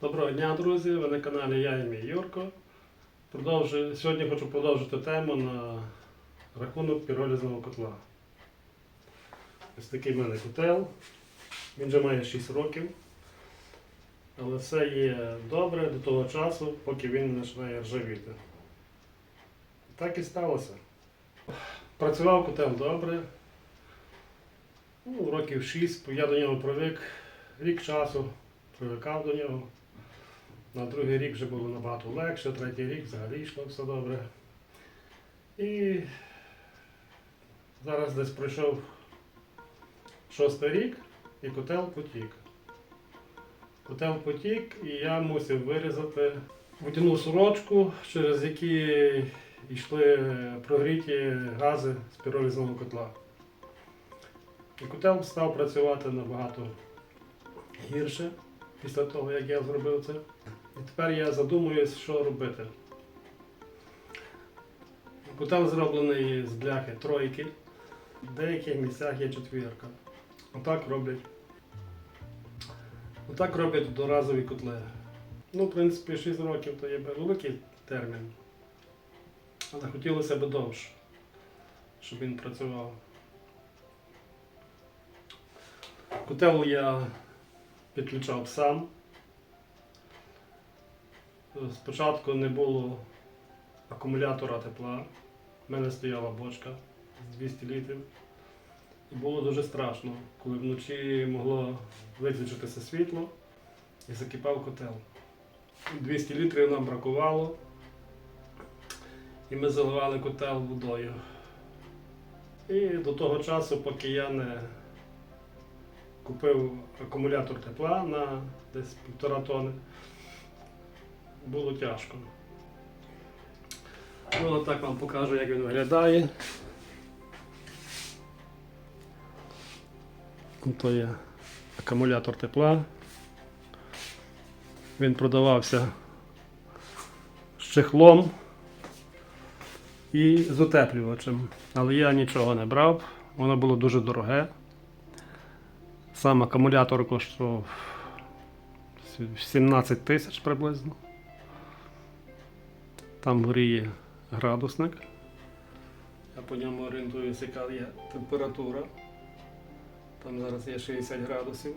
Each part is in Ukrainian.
Доброго дня, друзі! Ви на каналі Я і мій Юрко. Продовжую, сьогодні хочу продовжити тему на рахунок піролізного котла. Ось такий в мене котел. Він вже має 6 років. Але все є добре до того часу, поки він не починає ржавіти. Так і сталося. Працював котел добре. Ну, років 6, я до нього привик. Рік часу привикав до нього. На другий рік вже було набагато легше, третій рік взагалі йшло все добре. І зараз десь пройшов шостий рік і котел потік. Котел потік, і я мусив вирізати водяну сорочку, через які йшли прогріті гази з піролізного котла. І котел став працювати набагато гірше після того, як я зробив це. І тепер я задумуюсь, що робити. Котел зроблений з бляхи тройки, в деяких місцях є четвірка. Отак роблять. Отак роблять одноразові котли. Ну, в принципі, 6 років то є великий термін. Але хотілося б довше, щоб він працював. Котел я підключав сам. Спочатку не було акумулятора тепла. У мене стояла бочка з 200 літрів. І було дуже страшно, коли вночі могло виключитися світло і закипав котел. 200 літрів нам бракувало. І ми заливали котел водою. І до того часу, поки я не купив акумулятор тепла на десь півтора тони, було тяжко. Ну, от так вам покажу, як він виглядає. То є акумулятор тепла. Він продавався з чехлом і з утеплювачем. Але я нічого не брав, воно було дуже дороге. Сам акумулятор коштував 17 тисяч приблизно. Там горіє градусник. Я по ньому орієнтуюся, яка є температура. Там зараз є 60 градусів.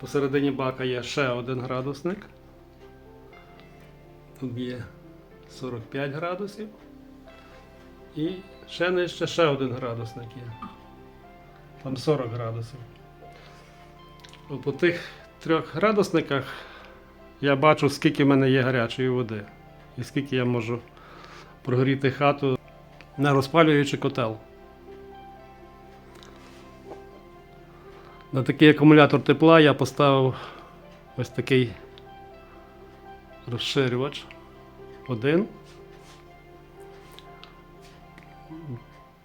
Посередині бака є ще один градусник. Тут є 45 градусів. І ще нижче ще один градусник є. Там 40 градусів. По тих трьох градусниках я бачу, скільки в мене є гарячої води. І скільки я можу прогріти хату, не розпалюючи котел. На такий акумулятор тепла я поставив ось такий розширювач. Один.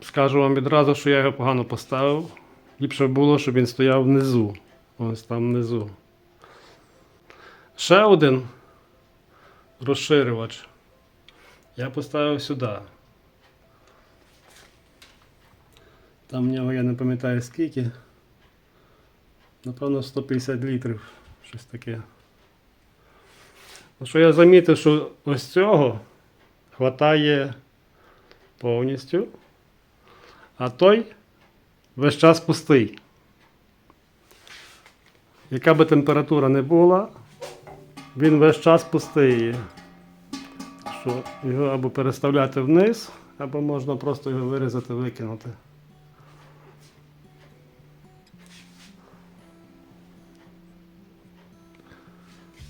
Скажу вам відразу, що я його погано поставив. Ліпше було, щоб він стояв внизу. Ось там внизу. Ще один розширювач. Я поставив сюди. Там в нього я не пам'ятаю скільки. Напевно 150 літрів. Щось таке. Ну, Що я замітив, що ось цього хватає повністю, а той весь час пустий. Яка би температура не була, він весь час пустий. Що його або переставляти вниз, або можна просто його вирізати, викинути.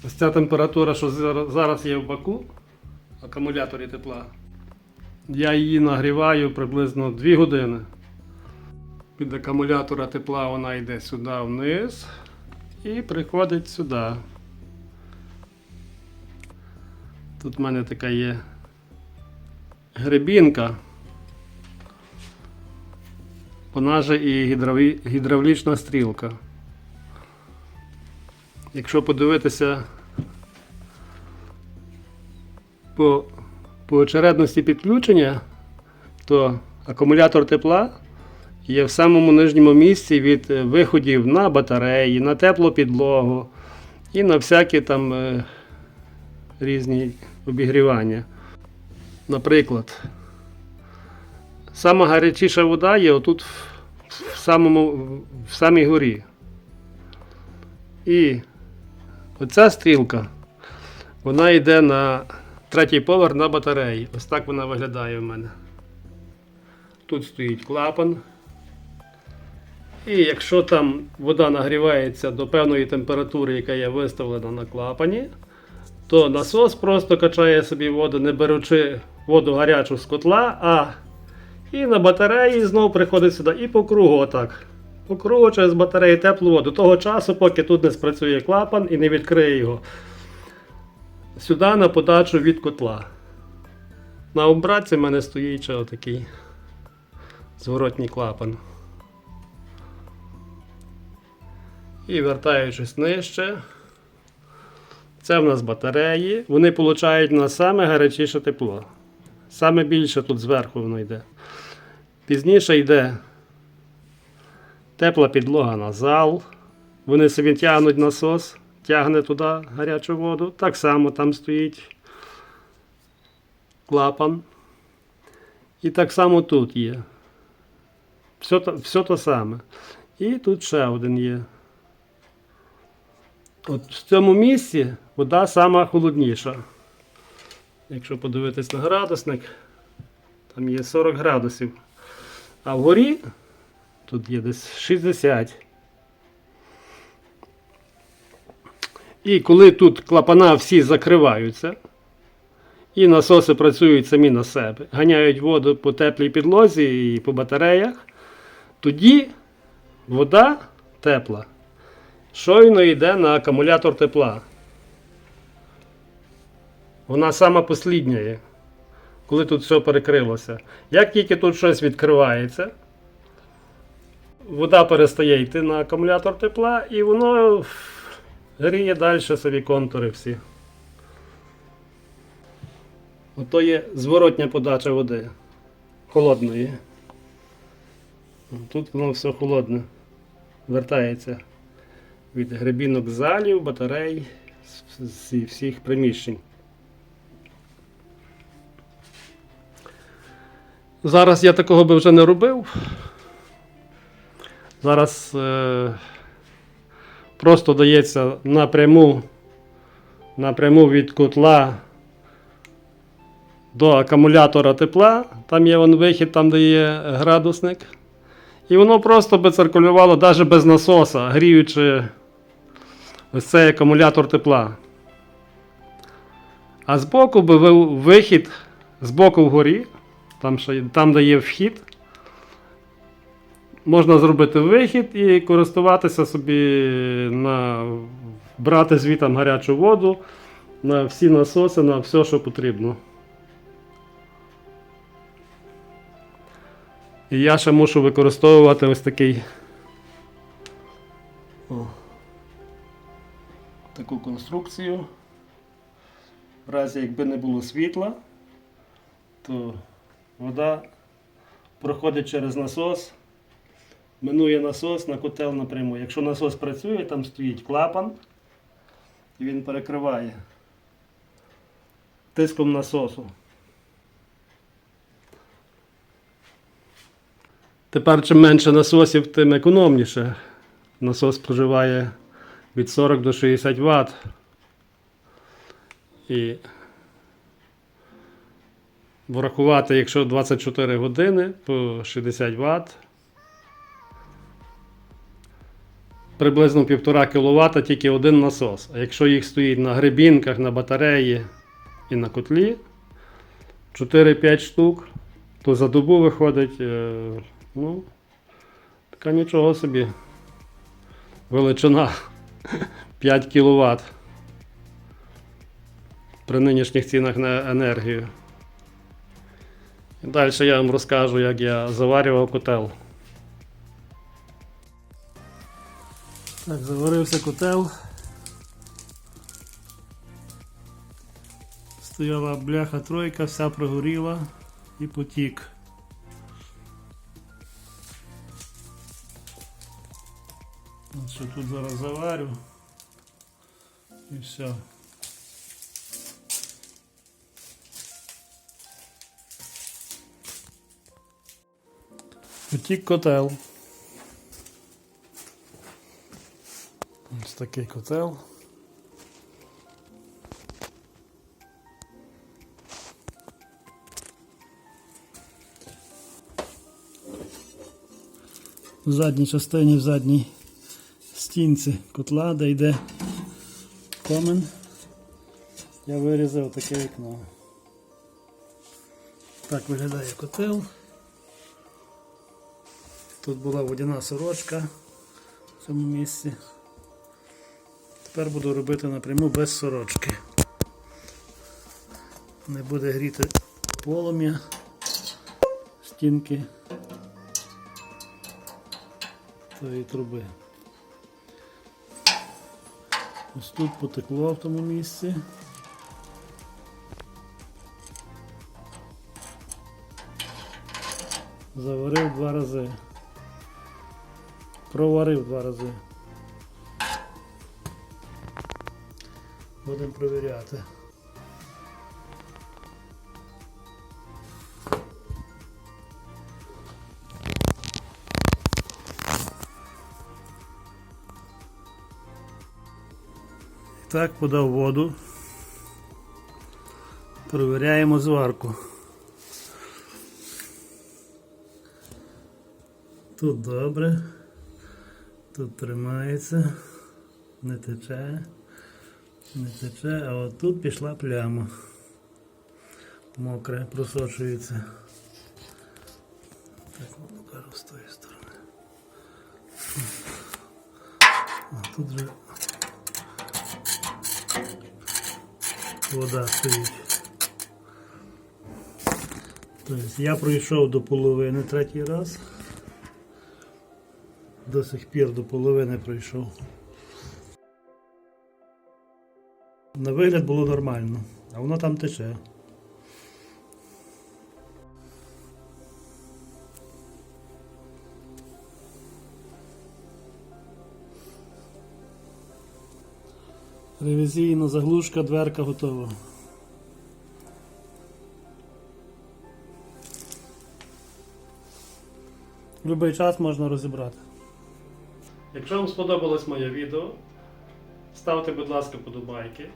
Ось ця температура, що зараз є в баку, акумуляторі тепла. Я її нагріваю приблизно 2 години. Від акумулятора тепла вона йде сюди вниз і приходить сюди. Тут в мене така є гребінка. Вона же і гідраві- гідравлічна стрілка. Якщо подивитися по, по очередності підключення, то акумулятор тепла є в самому нижньому місці від е, виходів на батареї, на теплу підлогу І на всякі там е, різні обігрівання. Наприклад, сама гарячіша вода є отут в, самому, в самій горі. І оця стрілка, вона йде на третій поверх на батареї. Ось так вона виглядає в мене. Тут стоїть клапан. І якщо там вода нагрівається до певної температури, яка є виставлена на клапані, то насос просто качає собі воду, не беручи воду гарячу з котла, а і на батареї знову приходить сюди і по кругу отак. По кругу через батареї теплу воду. Того часу, поки тут не спрацює клапан і не відкриє його. Сюди на подачу від котла. На обратці в мене стоїть ще отакий зворотній клапан. І вертаючись нижче, це в нас батареї. Вони получають на саме гарячіше тепло. Саме більше тут зверху воно йде. Пізніше йде тепла підлога на зал. Вони собі тягнуть насос, тягне туди гарячу воду. Так само там стоїть клапан. І так само тут є. Все все то саме. І тут ще один є. От в цьому місці вода сама холодніша. Якщо подивитись на градусник, там є 40 градусів. А вгорі тут є десь 60. І коли тут клапана всі закриваються, і насоси працюють самі на себе, ганяють воду по теплій підлозі і по батареях, тоді вода тепла щойно йде на акумулятор тепла. Вона сама послідня є, коли тут все перекрилося. Як тільки тут щось відкривається, вода перестає йти на акумулятор тепла і воно гріє далі собі контури всі. Ото є зворотня подача води холодної. Тут воно все холодне. Вертається від гребінок залів, батарей з- з з всіх приміщень. Зараз я такого би вже не робив. Зараз е, просто дається напряму, напряму від котла до акумулятора тепла. Там є вон вихід, там де є градусник. І воно просто би циркулювало навіть без насоса, гріючи ось цей акумулятор тепла. А збоку би ви- вихід збоку вгорі, там, там де є вхід, можна зробити вихід і користуватися собі на брати звітом гарячу воду на всі насоси, на все, що потрібно. І я ще мушу використовувати ось такий. Таку конструкцію. В разі якби не було світла, то вода проходить через насос, минує насос на котел напряму. Якщо насос працює, там стоїть клапан і він перекриває тиском насосу. Тепер чим менше насосів, тим економніше. Насос споживає від 40 до 60 Вт. І врахувати, якщо 24 години по 60 Вт. Приблизно 1,5 кВт тільки один насос. А якщо їх стоїть на гребінках, на батареї і на котлі 4-5 штук, то за добу виходить. е, Ну, така нічого собі. Величина 5 кВт. При нинішніх цінах на енергію. Далі я вам розкажу, як я заварював котел. Так, заварився котел. Стояла бляха тройка, вся прогоріла і потік. Що тут зараз заварю. І все. Потік котел. Ось такий котел. В задній частині, в задній стінці котла, де йде комен, я вирізав таке вікно. Так виглядає котел. Тут була водяна сорочка в цьому місці. Тепер буду робити напряму без сорочки. Не буде гріти полум'я, стінки тої труби. Ось тут потекло в тому місці. Заварив два рази. Проварив два рази. Будемо провіряти. Так, подав воду. Провіряємо зварку. Тут добре. Тут тримається, не тече, не тече, а от тут пішла пляма. Мокре, просочується. Так, покажу з тої сторони. А тут же вода стоїть. Тобто я пройшов до половини третій раз. До сих пір до половини пройшов. На вигляд було нормально, а воно там тече. Ревізійна заглушка, дверка готова. Будь-який час можна розібрати. Якщо вам сподобалось моє відео, ставте, будь ласка, подобайки,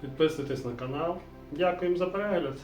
підписуйтесь на канал. Дякуємо за перегляд.